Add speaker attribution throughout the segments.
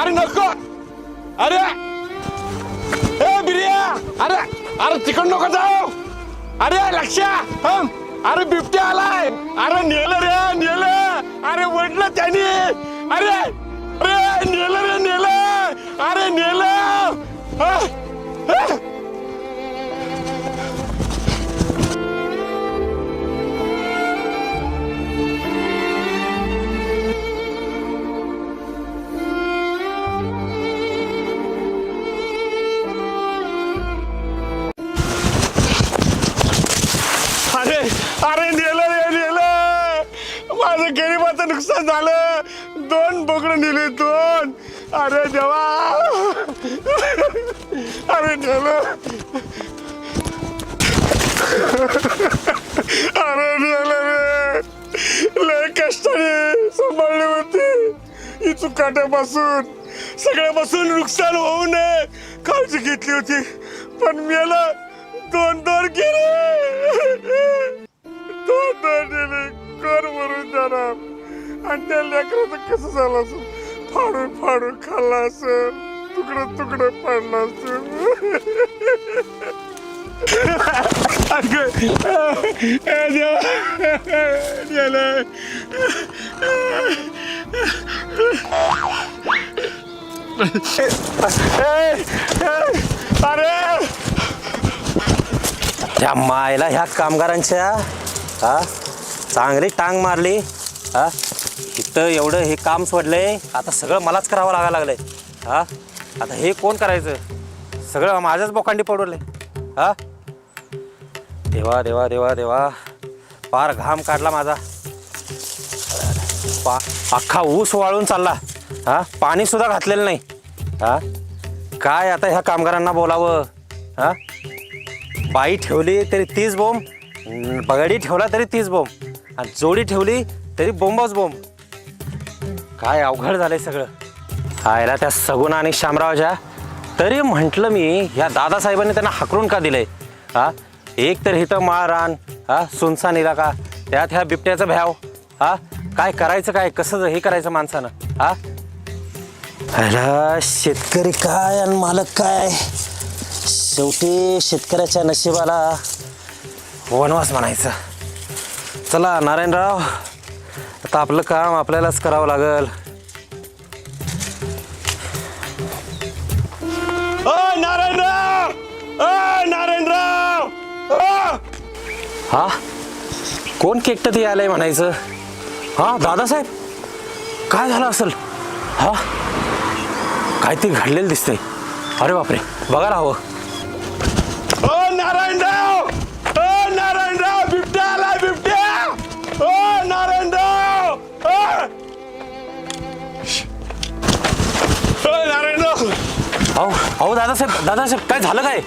Speaker 1: अरे नको अरे ए बिरिया अरे अरे तिकड नको जाऊ अरे लक्ष हं? अरे बिबट्या आलाय अरे नेलं रे नेलं अरे वडलं त्याने अरे अरे नेलं रे नेलं अरे नेलं हं? हं? दोन दिले दोन अरे देवा. अरे नेलं अरे नेलं रे. लय कष्टाने सांभाळली होती. ही चुकाट्यापासून. सगळ्यापासून नुकसान होऊ नये काळजी घेतली होती. पण मेलं दोन दोन गेले आणि त्या लेकराचं कसं झालं असं फाडून फाडून खाल्ला असं तुकडं तुकडं पडलं असं अगं, ए देवा, गेलं. ए, ए, अरे!
Speaker 2: त्या मायला ह्या कामगारांच्या हा? चांगली टांग मारली हा? इथं एवढं हे काम सोडलंय आता सगळं मलाच करावं लागायला लागलंय. हा? आता हे कोण करायचं? सगळं माझ्याच बोकांडी पडवलंय. हा? देवा देवा देवा देवा. फार घाम काढला माझा. पा अख्खा ऊस वाळून चालला. हा? पाणी सुद्धा घातलेलं नाही. हा? काय आता ह्या कामगारांना बोलावं? हा? बाई ठेवली तरी तीच बोंब न- बगडी ठेवला तरी तीच बोंब आणि जोडी ठेवली तरी बोंबच बोंब. काय अवघड झालंय सगळं. आयला त्या सगुणा आणि शामरावच्या. तरी म्हटलं मी ह्या दादासाहेबांनी त्यांना हाकरून का दिलंय? हा? एक तर इथं माळरान हा? सुनसान इलाका त्यात ह्या बिबट्याचं भ्याव हा? काय करायचं काय? कसं हे करायचं माणसानं हा? अरे शेतकरी काय आणि मालक काय? शेवटी शेतकऱ्याच्या नशिबाला वनवास म्हणायचं. चला नारायणराव आता आपलं काम आपल्यालाच करावं लागल! हा? कोण केकटत आलंय म्हणायचं? हा दादासाहेब? काय झालं असेल? हा? काहीतरी घडलेलं दिसतंय. अरे बापरे बघायला हवं. अहो दादासाहेब दादासाहेब काय झालं काय?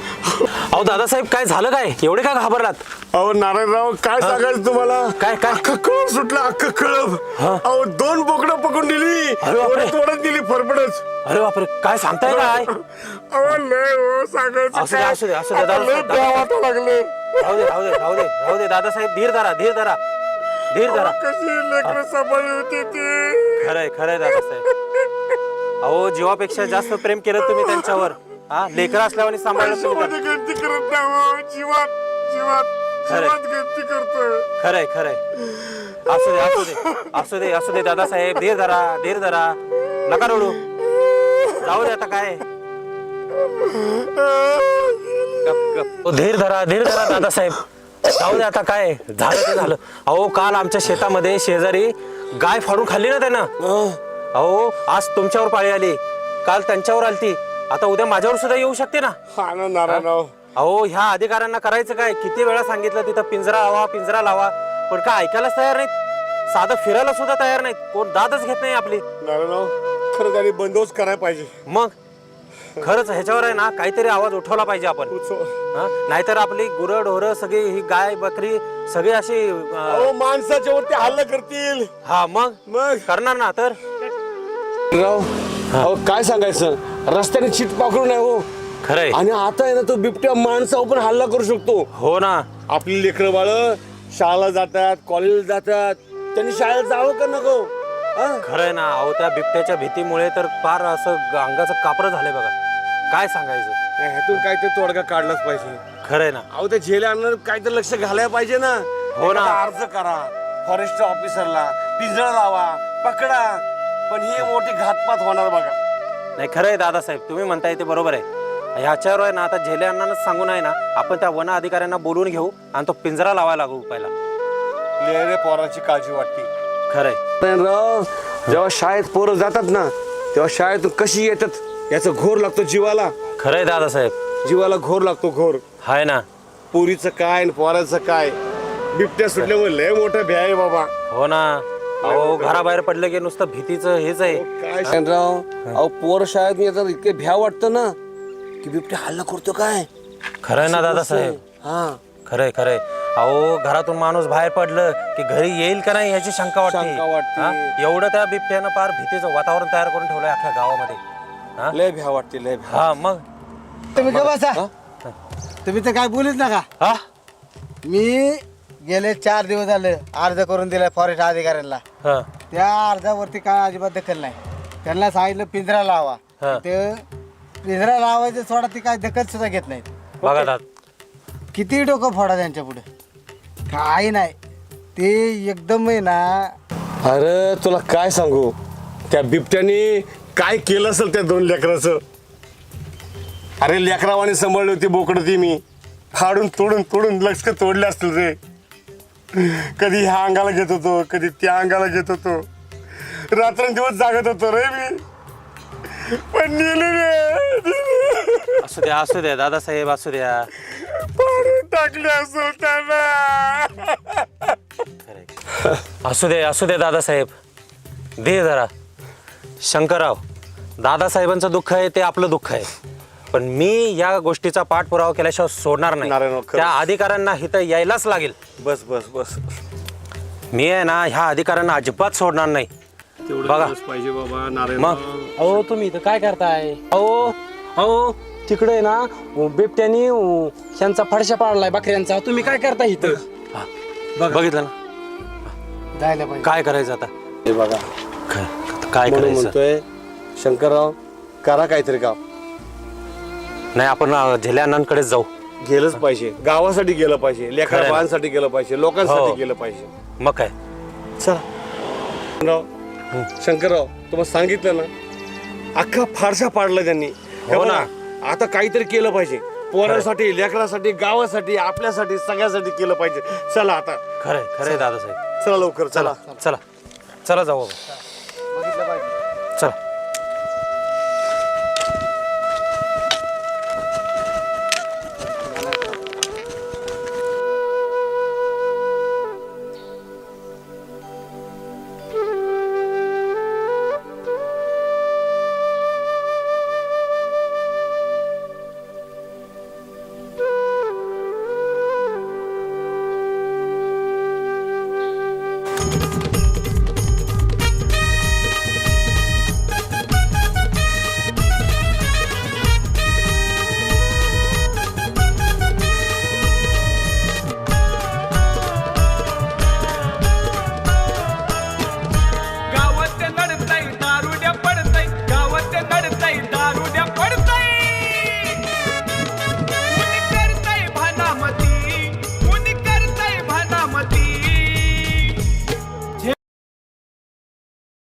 Speaker 2: अहो दादासाहेब काय झालं काय? एवढे का घाबरलात?
Speaker 1: अहो नारायणराव काय सांगायचं तुम्हाला?
Speaker 2: काय, काय?
Speaker 1: अख्खं कळप सुटलं अख्खं कळप.
Speaker 2: हा?
Speaker 1: अहो दोन बोकडं पकडून दिली.
Speaker 2: अरे बापरे.
Speaker 1: दिली फरफडच.
Speaker 2: अरे बापरे काय सांगताय काय?
Speaker 1: अहो लय हो सांगायचं
Speaker 2: असू दे,
Speaker 1: काय?
Speaker 2: असू दे, असू दे,
Speaker 1: आता
Speaker 2: दादा,
Speaker 1: लय लागले.
Speaker 2: राहू दे राहू दे राहू दे राहू दे दादासाहेब धीर धरा धीर धरा धीर धरा.
Speaker 1: कशी लेकरं सांभाळली होती ती.
Speaker 2: खरंय खरंय दादासाहेब. अहो जीवापेक्षा जास्त प्रेम केलं तुम्ही त्यांच्यावर. हा लेकर असल्यावर सांभाळलं तुम्ही
Speaker 1: पैशामध्ये गणती करत नाही हो. जीवात जीवात
Speaker 2: खरंय.
Speaker 1: जीवात गणती करतोय.
Speaker 2: खरंय खरंय. असू दे असू दे असू दे असू दे दादासाहेब. धीर धरा धीर धरा. नका रडू. जाऊ दे आता काय. गप, गप. ओ, धीर धरा धीर धरा दादासाहेब. जाऊ दे आता काय. झालं ते झालं. अहो काल आमच्या शेतामध्ये शेजारी गाय फाडून खाल्ली ना त्यानं. अहो आज तुमच्यावर पाळी आली. काल त्यांच्यावर आलती. आता उद्या माझ्यावर सुद्धा येऊ शकते ना?
Speaker 1: हा ना नारायणराव
Speaker 2: अहो ह्या अधिकाऱ्यांना करायचं काय? किती वेळा सांगितलं तिथं पिंजरा लावा पिंजरा लावा. पण काय ऐकायलाच तयार नाहीत? साधं फिरायला सुद्धा तयार नाहीत. कोण दादच घेत नाही आपली.
Speaker 1: नारायणराव खरं त्यांनी बंदोबस्त करायला पाहिजे.
Speaker 2: मग? खरंच ह्याच्यावर आहे ना काहीतरी आवाज उठवला पाहिजे आपण.
Speaker 1: उत्सव
Speaker 2: हा? नाहीतर आपली गुरं ढोरं सगळी ही गाय बकरी सगळी अशी अं,
Speaker 1: अहो माणसाच्या वरती हल्ला करतील.
Speaker 2: हा मग?
Speaker 1: मग?
Speaker 2: करणार ना तर?
Speaker 1: राव अहो काय सांगायचं? रस्त्याने चित पाखरू नाही हो.
Speaker 2: खरंय.
Speaker 1: आणि आता आहे ना तो बिबट्या माणसावर पण हल्ला करू शकतो.
Speaker 2: हो ना.
Speaker 1: आपली लेकरं बाळ शाळेला जातात कॉलेजला जातात. त्यांनी शाळेत जावं का नको? हा?
Speaker 2: खरंय ना. अहो त्या बिबट्याच्या भीतीमुळे तर फार असं ग- अंगाचं कापरं झालंय बघा. काय सांगायचं?
Speaker 1: नाही, ह्यातून काहीतरी तोडगा काढलाच पाहिजे.
Speaker 2: खरंय ना.
Speaker 1: अहो त्या झेले आणणार काहीतरी लक्ष घालायला पाहिजे ना.
Speaker 2: हो ना.
Speaker 1: एखादा अर्ज करा. फॉरेस्ट ऑफिसरला पिंजरा लावा पकडा. पण ही मोठी घातपात होणार बघा.
Speaker 2: नाही खरंय दादासाहेब तुम्ही म्हणताय ते बरोबर आहे. ह्याच्यावर आहे ना आता झेले अण्णांनाच सांगून आहे ना आपण त्या वन अधिकाऱ्यांना बोलवून घेऊ आणि तो पिंजरा लावायला लागू पहिला.
Speaker 1: लेरे पोराची काळजी वाटते.
Speaker 2: खरंय.
Speaker 1: राव जेव्हा शाळेत पोरं जातात ना तेव्हा शाळेतून कशी येतात याचा घोर लागतो जीवाला.
Speaker 2: खरंय दादासाहेब.
Speaker 1: जीवाला घोर लागतो घोर.
Speaker 2: हाय ना.
Speaker 1: पोरीचं काय आणि पोराचं काय? बिबट्या सुटल्यामुळे लय मोठं भ्या आहे बाबा.
Speaker 2: हो ना. अहो घराबाहेर पडलं की नुसतं भीतीचं हेच आहे.
Speaker 1: काय शानराव अहो पोर शाळेत येतात इतके भ्या वाटतं ना की बिबट्या हल्ला करतो काय?
Speaker 2: खरंय ना दादासाहेब
Speaker 1: हा.
Speaker 2: खरंय खरंय. अहो घरातून माणूस बाहेर पडलं की घरी येईल का नाही याची शंका वाटते.
Speaker 1: शंका वाटते.
Speaker 2: हा? एवढं त्या बिबट्यानं फार भीतीचं वातावरण तयार करून ठेवलंय अख्ख्या गावामध्ये. हा?
Speaker 1: लय भ्या वाटते लय भ्या
Speaker 2: हा मग?
Speaker 3: तुम्ही का बसा? तुम्ही तर काय बोलूच नका.
Speaker 2: हा?
Speaker 3: मी गेले चार दिवस झाले अर्ज करून दिलाय फॉरेस्ट अधिकाऱ्यांना.
Speaker 2: हा.
Speaker 3: त्या अर्जावरती काय अजिबात दखल नाही. त्यांना सांगितलं पिंजरा लावा.
Speaker 2: हा.
Speaker 3: ते पिंजरा लावायचं सोडा ती काय दखल सुद्धा घेत नाहीत.
Speaker 2: बघा दादा
Speaker 3: किती डोकं फोडा त्यांच्या पुढे? काही नाही. ते एकदम आहे ना.
Speaker 1: अरे तुला काय सांगू? त्या बिबट्याने काय केलं असेल त्या दोन लेकराचं? अरे लेकरावाने सांभाळली होती बोकडं ती मी. फाडून तोडून तोडून लक्ष तोडले असतील रे. कधी ह्या अंगाला घेत होतो कधी त्या अंगाला घेत होतो. रात्रंदिवस जागत होतो रे मी. पण नेले रे.
Speaker 2: असू द्या असू द्या दादासाहेब असू द्या.
Speaker 1: फाडून टाकले असेल त्यांना.
Speaker 2: असू दे असू दे दादासाहेब. दे जरा. शंकरराव दादासाहेबांचं दुःख आहे ते आपलं दुःख आहे. पण मी या गोष्टीचा पाठपुरावा केल्याशिवाय सोडणार नाही.
Speaker 1: खरंच.
Speaker 2: त्या अधिकाऱ्यांना इथं यायलाच लागेल.
Speaker 1: बस बस बस.
Speaker 2: मी आहे ना ह्या अधिकाऱ्यांना अजिबात सोडणार नाही. बघा.
Speaker 1: पाहिजे बाबा नारायण
Speaker 2: मग?
Speaker 4: अहो तुम्ही इथं काय करताय? अहो अहो तिकडे आहे ना बिबट्यानी अं, ह्यांचा फडशा पाडलाय बकऱ्यांचा. तुम्ही काय करताय इथं?
Speaker 2: बघितलं ना?
Speaker 3: जायला पाहिजे.
Speaker 2: काय करायचं आता?
Speaker 1: हे बघा.
Speaker 2: काय काय
Speaker 1: म्हणून
Speaker 2: करायचं?
Speaker 1: म्हणतोय शंकरराव करा काहीतरी काम.
Speaker 2: नाही आपण झेल्या जाऊ.
Speaker 1: गेलंच पाहिजे. गावासाठी गेलं पाहिजे.
Speaker 2: खरंय ना.
Speaker 1: बाळांसाठी गेलं पाहिजे. लोकांसाठी
Speaker 2: हो.
Speaker 1: गेलं पाहिजे.
Speaker 2: मग काय?
Speaker 1: चला. राव शंकरराव तुम्हाला सांगितलं ना? अख्खा फारसा पाडला त्यांनी. हे
Speaker 2: हो
Speaker 1: बघा,
Speaker 2: ना.
Speaker 1: आता काहीतरी केलं पाहिजे. पोरांसाठी लेकरासाठी गावासाठी आपल्यासाठी सगळ्यासाठी केलं पाहिजे. चला आता.
Speaker 2: खरंय खरंय दादासाहेब.
Speaker 1: चला लवकर चला.
Speaker 2: चला चला. जाऊ चला.